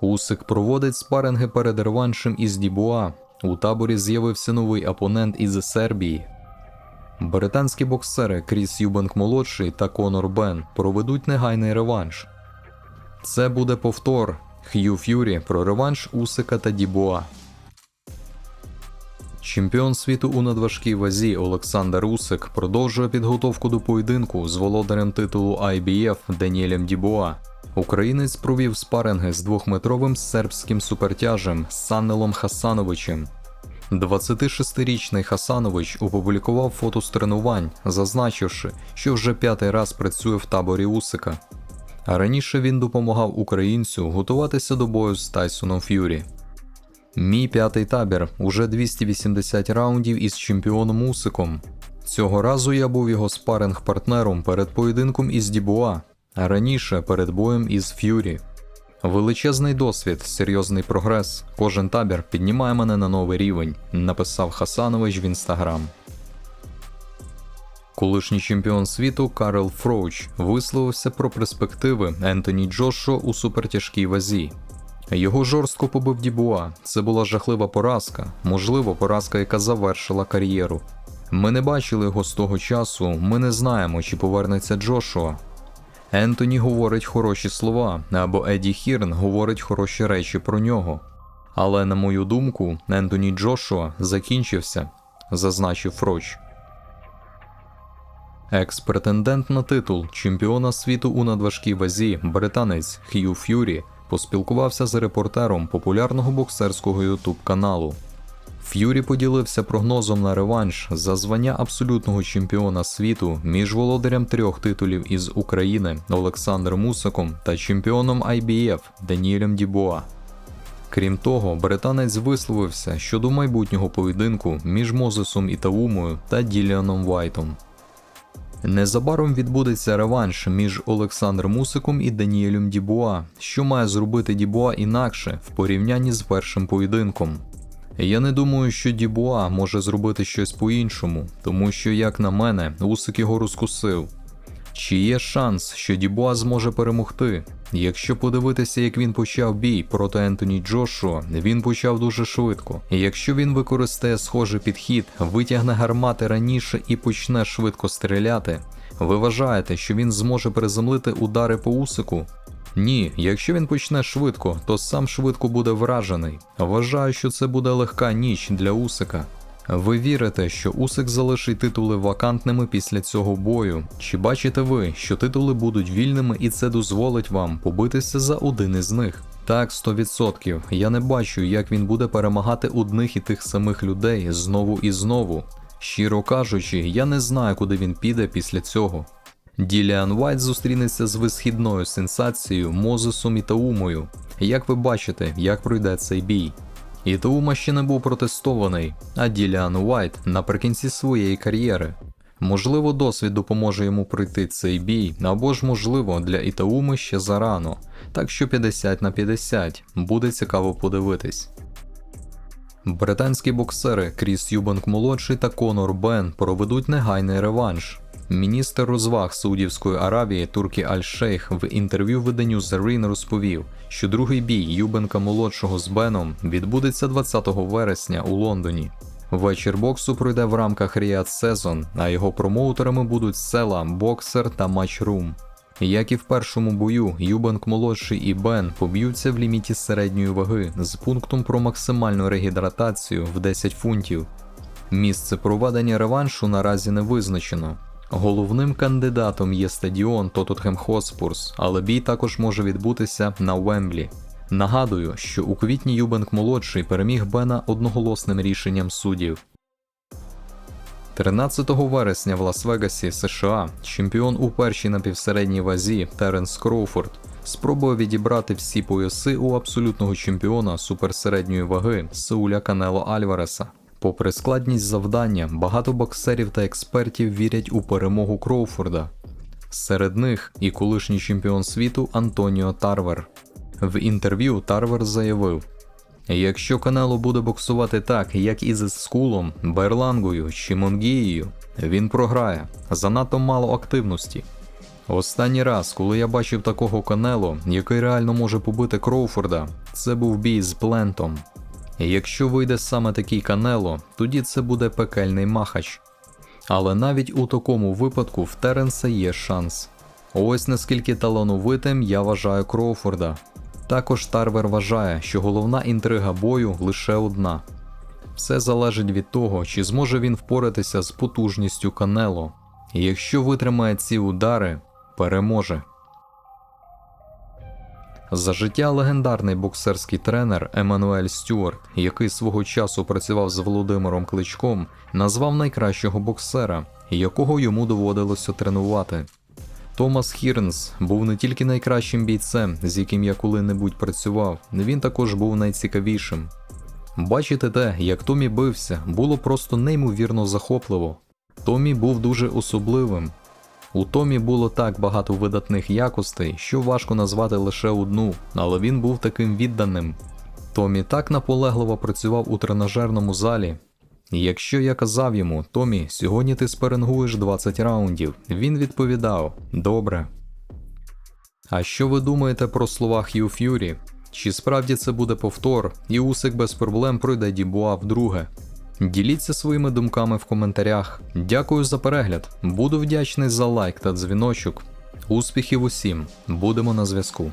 Усик проводить спаринги перед реваншем із Дібуа. У таборі з'явився новий опонент із Сербії. Британські боксери Кріс Юбенк молодший та Конор Бен проведуть негайний реванш. Це буде повтор Х'ю Ф'юрі про реванш Усика та Дібуа. Чемпіон світу у надважкій вазі Олександр Усик продовжує підготовку до поєдинку з володарем титулу IBF Даніелем Дібуа. Українець провів спаринги з двохметровим сербським супертяжем Саннелом Хасановичем. 26-річний Хасанович опублікував фото з тренувань, зазначивши, що вже п'ятий раз працює в таборі Усика. А раніше він допомагав українцю готуватися до бою з Тайсоном Ф'юрі. Мій п'ятий табір уже 280 раундів із чемпіоном Усиком. Цього разу я був його спаринг-партнером перед поєдинком із Дібуа, а раніше перед боєм із Ф'юрі. Величезний досвід, серйозний прогрес. Кожен табір піднімає мене на новий рівень, написав Хасанович в інстаграм. Колишній чемпіон світу Карл Фроуч висловився про перспективи Ентоні Джошо у супертяжкій вазі. Його жорстко побив Дібуа. Це була жахлива поразка, можливо, поразка, яка завершила кар'єру. Ми не бачили його з того часу, ми не знаємо, чи повернеться Джошуа. Ентоні говорить хороші слова, або Еді Хірн говорить хороші речі про нього. Але, на мою думку, Ентоні Джошуа закінчився, зазначив Фроч. Екс-претендент на титул чемпіона світу у надважкій вазі, британець Х'ю Ф'юрі, поспілкувався з репортером популярного боксерського ютуб каналу. Ф'юрі поділився прогнозом на реванш за звання абсолютного чемпіона світу між володарем трьох титулів із України Олександром Усиком та чемпіоном IBF Даніелем Дібуа. Крім того, британець висловився щодо майбутнього поєдинку між Мозесом Ітаумою та Діліаном Вайтом. Незабаром відбудеться реванш між Олександром Усиком і Даніелем Дібуа, що має зробити Дібуа інакше в порівнянні з першим поєдинком. Я не думаю, що Дібуа може зробити щось по-іншому, тому що, як на мене, Усик його розкусив. Чи є шанс, що Дібуа зможе перемогти? Якщо подивитися, як він почав бій проти Ентоні Джошуа, він почав дуже швидко. Якщо він використає схожий підхід, витягне гармати раніше і почне швидко стріляти, ви вважаєте, що він зможе приземлити удари по усику? Ні, якщо він почне швидко, то сам швидко буде вражений. Вважаю, що це буде легка ніч для Усика. Ви вірите, що Усик залишить титули вакантними після цього бою? Чи бачите ви, що титули будуть вільними і це дозволить вам побитися за один із них? Так, 100%. Я не бачу, як він буде перемагати одних і тих самих людей знову і знову. Щиро кажучи, я не знаю, куди він піде після цього. Діліан Вайт зустрінеться з висхідною сенсацією Мозесом і Таумою. Як ви бачите, як пройде цей бій? І Таума ще не був протестований, а Діліан Уайт наприкінці своєї кар'єри. Можливо, досвід допоможе йому пройти цей бій, або ж, можливо, для Ітауми ще зарано. Так що 50 на 50 буде цікаво подивитись. Британські боксери Кріс Юбанк молодший та Конор Бен проведуть негайний реванш. Міністр розваг Саудівської Аравії Туркі Аль-Шейх в інтерв'ю виданню The розповів, що другий бій Юбенка молодшого з Беном відбудеться 20 вересня у Лондоні. Вечір боксу пройде в рамках Ріад Сезон, а його промоутерами будуть села, боксер та матчрум. Як і в першому бою, Юбенк молодший і Бен поб'ються в ліміті середньої ваги з пунктом про максимальну регідратацію в 10 фунтів. Місце проведення реваншу наразі не визначено. Головним кандидатом є стадіон Тоттенхем Хоспурс, але бій також може відбутися на Вемблі. Нагадую, що у квітні Юбенк молодший переміг Бена одноголосним рішенням суддів. 13 вересня в Лас-Вегасі, США, чемпіон у першій напівсередній вазі Теренс Кроуфорд спробує відібрати всі пояси у абсолютного чемпіона суперсередньої ваги Сауля Канело Альвареса. Попри складність завдання, багато боксерів та експертів вірять у перемогу Кроуфорда. Серед них і колишній чемпіон світу Антоніо Тарвер. В інтерв'ю Тарвер заявив: якщо Канело буде боксувати так, як і з Скулом, Берлангою чи Монгією, він програє занадто мало активності. Останній раз, коли я бачив такого Канело, який реально може побити Кроуфорда, це був бій з Плентом. Якщо вийде саме такий Канело, тоді це буде пекельний махач. Але навіть у такому випадку в Теренса є шанс. Ось наскільки талановитим я вважаю Кроуфорда. Також Тарвер вважає, що головна інтрига бою лише одна. Все залежить від того, чи зможе він впоратися з потужністю Канело. І якщо витримає ці удари, переможе. За життя легендарний боксерський тренер Еммануель Стюарт, який свого часу працював з Володимиром Кличком, назвав найкращого боксера, якого йому доводилося тренувати. Томас Хірнс був не тільки найкращим бійцем, з яким я коли-небудь працював, він також був найцікавішим. Бачити те, як Томі бився, було просто неймовірно захопливо. Томі був дуже особливим. У Томі було так багато видатних якостей, що важко назвати лише одну, але він був таким відданим. Томі так наполегливо працював у тренажерному залі. Якщо я казав йому, Томі, сьогодні ти спарингуєш 20 раундів, він відповідав: Добре. А що ви думаєте про слова Хью Ф'юрі? Чи справді це буде повтор, і Усик без проблем пройде Дібуа вдруге? Діліться своїми думками в коментарях. Дякую за перегляд. Буду вдячний за лайк та дзвіночок. Успіхів усім! Будемо на зв'язку.